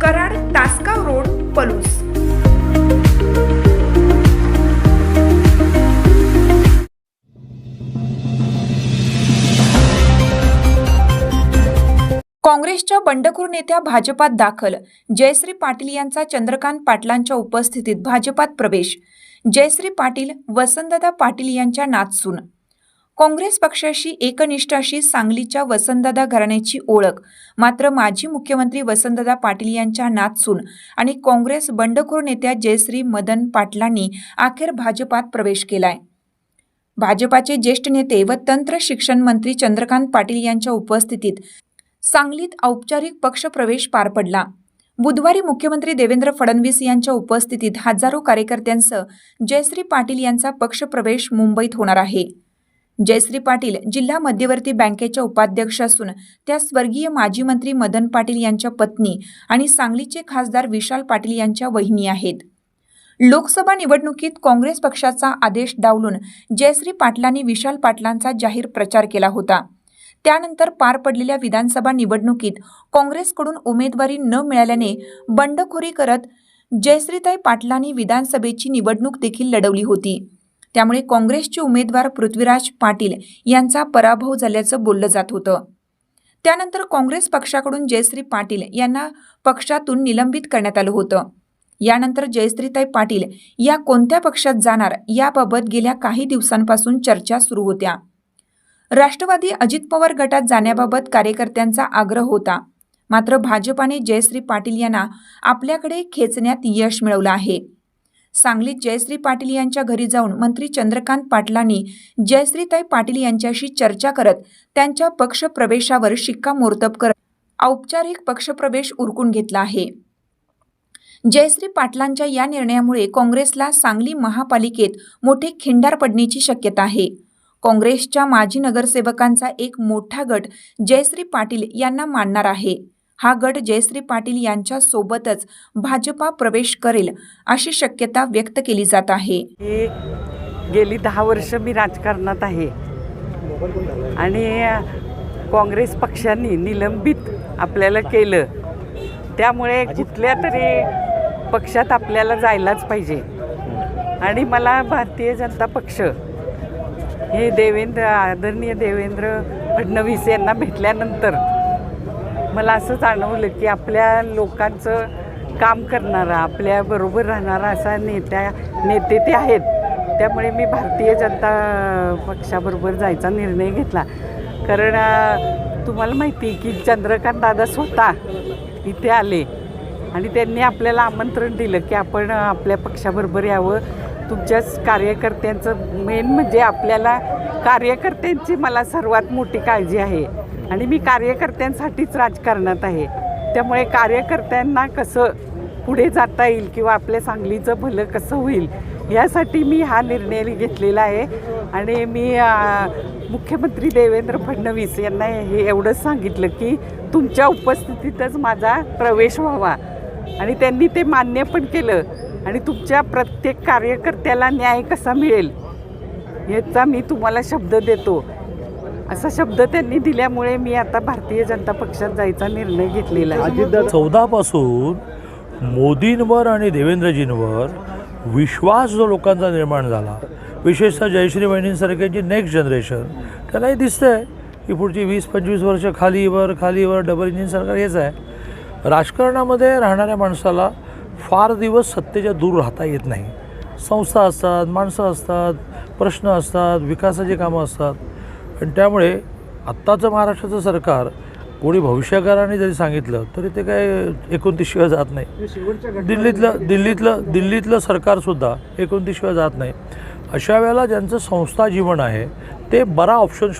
Karad Tasgaon road Palus. काँग्रेसच्या बंडखोर नेत्या भाजपात दाखल. जयश्री पाटील यांचा चंद्रकांत पाटलांच्या उपस्थितीत भाजपात प्रवेश. जयश्री पाटील वसंतदा पाटील यांच्या नाचसून काँग्रेस पक्षाशी एकनिष्ठ अशी सांगलीच्या वसंतदादा घराण्याची ओळख. मात्र माजी मुख्यमंत्री वसंतदादा पाटील यांच्या नाचून आणि काँग्रेस बंडखोर नेत्या जयश्री मदन पाटलांनी अखेर भाजपात प्रवेश केलाय. भाजपाचे ज्येष्ठ नेते व तंत्र शिक्षण मंत्री चंद्रकांत पाटील यांच्या उपस्थितीत सांगलीत औपचारिक पक्षप्रवेश पार पडला. बुधवारी मुख्यमंत्री देवेंद्र फडणवीस यांच्या उपस्थितीत हजारो कार्यकर्त्यांसह जयश्री पाटील यांचा पक्षप्रवेश मुंबईत होणार आहे. जयश्री पाटील जिल्हा मध्यवर्ती बँकेच्या उपाध्यक्ष असून त्या स्वर्गीय माजी मंत्री मदन पाटील यांच्या पत्नी आणि सांगलीचे खासदार विशाल पाटील यांच्या वहिनी आहेत. लोकसभा निवडणुकीत काँग्रेस पक्षाचा आदेश डावलून जयश्री पाटलांनी विशाल पाटलांचा जाहीर प्रचार केला होता. त्यानंतर पार पडलेल्या विधानसभा निवडणुकीत काँग्रेसकडून उमेदवारी न मिळाल्याने बंडखोरी करत जयश्रीताई पाटलांनी विधानसभेची निवडणूक देखील लढवली होती. त्यामुळे काँग्रेसचे उमेदवार पृथ्वीराज पाटील यांचा पराभव झाल्याचं बोललं जात होतं. त्यानंतर काँग्रेस पक्षाकडून जयश्री पाटील यांना पक्षातून निलंबित करण्यात आलं होतं. यानंतर जयश्रीताई पाटील या कोणत्या पक्षात जाणार याबाबत गेल्या काही दिवसांपासून चर्चा सुरू होत्या. राष्ट्रवादी अजित पवार गटात जाण्याबाबत कार्यकर्त्यांचा आग्रह होता. मात्र भाजपाने जयश्री पाटील यांना आपल्याकडे खेचण्यात यश मिळवलं आहे. सांगलीत जयश्री पाटील यांच्या घरी जाऊन मंत्री चंद्रकांत पाटलांनी जयश्रीताई पाटील यांच्याशी चर्चा करत त्यांच्या पक्षप्रवेशावर शिक्कामोर्तब करत औपचारिक पक्षप्रवेश उरकून घेतला आहे. जयश्री पाटलांच्या या निर्णयामुळे काँग्रेसला सांगली महापालिकेत मोठे खिंडार पडण्याची शक्यता आहे. काँग्रेसच्या माजी नगरसेवकांचा एक मोठा गट जयश्री पाटील यांना मानणार आहे. हा गट जयश्री पाटील यांच्यासोबतच भाजपा प्रवेश करेल अशी शक्यता व्यक्त केली जात आहे. ही गेली दहा वर्ष मी राजकारणात आहे. आणि काँग्रेस पक्षाने निलंबित आपल्याला केलं. त्यामुळे कुठल्या तरी पक्षात आपल्याला जायलाच पाहिजे. आणि मला भारतीय जनता पक्ष हे देवेंद्र आदरणीय देवेंद्र फडणवीस यांना भेटल्यानंतर मला असं जाणवलं की आपल्या लोकांचं काम करणारा आपल्याबरोबर राहणारा असा नेत्या नेते ते आहेत. त्यामुळे मी भारतीय जनता पक्षाबरोबर जायचा निर्णय घेतला. कारण तुम्हाला माहिती आहे की चंद्रकांत दादा स्वतः इथे आले आणि त्यांनी आपल्याला आमंत्रण दिलं की आपण आपल्या पक्षाबरोबर यावं. तुमच्याच कार्यकर्त्यांचं मेन म्हणजे आपल्याला कार्यकर्त्यांची मला सर्वात मोठी काळजी आहे. आणि मी कार्यकर्त्यांसाठीच राजकारणात आहे. त्यामुळे कार्यकर्त्यांना कसं पुढे जाता येईल किंवा आपल्या सांगलीचं भलं कसं होईल यासाठी मी हा निर्णय घेतलेला आहे. आणि मी मुख्यमंत्री देवेंद्र फडणवीस यांना हे एवढंच सांगितलं की तुमच्या उपस्थितीतच माझा प्रवेश व्हावा. आणि त्यांनी ते मान्य पण केलं. आणि तुमच्या प्रत्येक कार्यकर्त्याला न्याय कसा मिळेल याचा मी तुम्हाला शब्द देतो. असा शब्द त्यांनी दिल्यामुळे मी आता भारतीय जनता पक्षात जायचा निर्णय घेतलेला आहे. चौदापासून मोदींवर आणि देवेंद्रजींवर विश्वास जो लोकांचा निर्माण झाला विशेषतः जयश्री बहिणींसारख्यांची नेक्स्ट जनरेशन त्यालाही दिसतंय की पुढची वीस पंचवीस वर्ष खालीवर खालीवर डबल इंजिन सरकार हेच आहे. राजकारणामध्ये राहणाऱ्या माणसाला फार दिवस सत्तेच्या दूर राहता येत नाही. संस्था असतात माणसं असतात प्रश्न असतात विकासाची कामं असतात. आणि त्यामुळे आत्ताचं महाराष्ट्राचं सरकार कोणी भविष्यकाराने जरी सांगितलं तरी ते काय एकोणतीसशिवाय जात नाही. दिल्लीतलं दिल्लीतलं दिल्लीतलं सरकारसुद्धा एकोणतीसशिवाय जात नाही. अशा वेळेला ज्यांचं संस्था जीवन आहे ते बरा ऑप्शन शोध